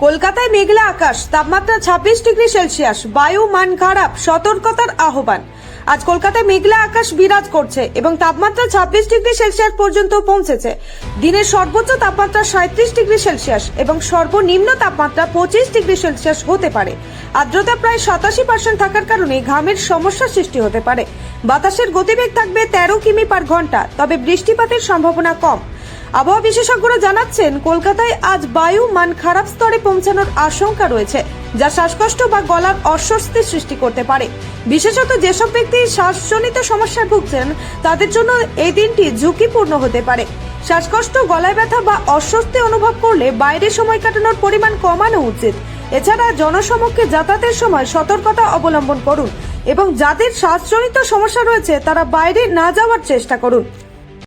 মেঘলা আকাশ, তাপমাত্রা ছাব্বিশ degree Celsius, বায়ু মান খারাপ, সতর্কতার আহ্বান। আজ কলকাতায় মেঘলা আকাশ বিরাজ করছে এবং তাপমাত্রা ছাব্বিশ ডিগ্রি সেলসিয়াস পর্যন্ত পৌঁছেছে। দিনের সর্বোচ্চ তাপমাত্রা সাঁত্রিশ ডিগ্রি সেলসিয়াস এবং সর্বনিম্ন তাপমাত্রা পঁচিশ ডিগ্রি সেলসিয়াস হতে পারে। আর্দ্রতা প্রায় সাতাশি পার্সেন্ট থাকার কারণে ঘামের সমস্যার সৃষ্টি হতে পারে। বাতাসের গতিবেগ থাকবে তেরো কিমি পার ঘণ্টা, তবে বৃষ্টিপাতের সম্ভাবনা কম। আবহাওয়া বিশেষজ্ঞরা জানাচ্ছেন, কলকাতায় আজ বায়ু মান খারাপ স্তরে পৌঁছানোর আশঙ্কা রয়েছে, যা শ্বাসকষ্ট বা গলার অস্বস্তি সৃষ্টি করতে পারে। বিশেষত যেসব ব্যক্তি শ্বাসজনিত সমস্যায় ভুগছেন, তাদের জন্য এই দিনটি ঝুঁকিপূর্ণ হতে পারে। শ্বাসকষ্ট, গলায় ব্যথা বা অস্বস্তি অনুভব করলে বাইরে সময় কাটানোর পরিমাণ কমানো উচিত। এছাড়া জনসমক্ষে যাতায়াতের সময় সতর্কতা অবলম্বন করুন এবং যাদের শ্বাসজনিত সমস্যা রয়েছে, তারা বাইরে না যাওয়ার চেষ্টা করুন।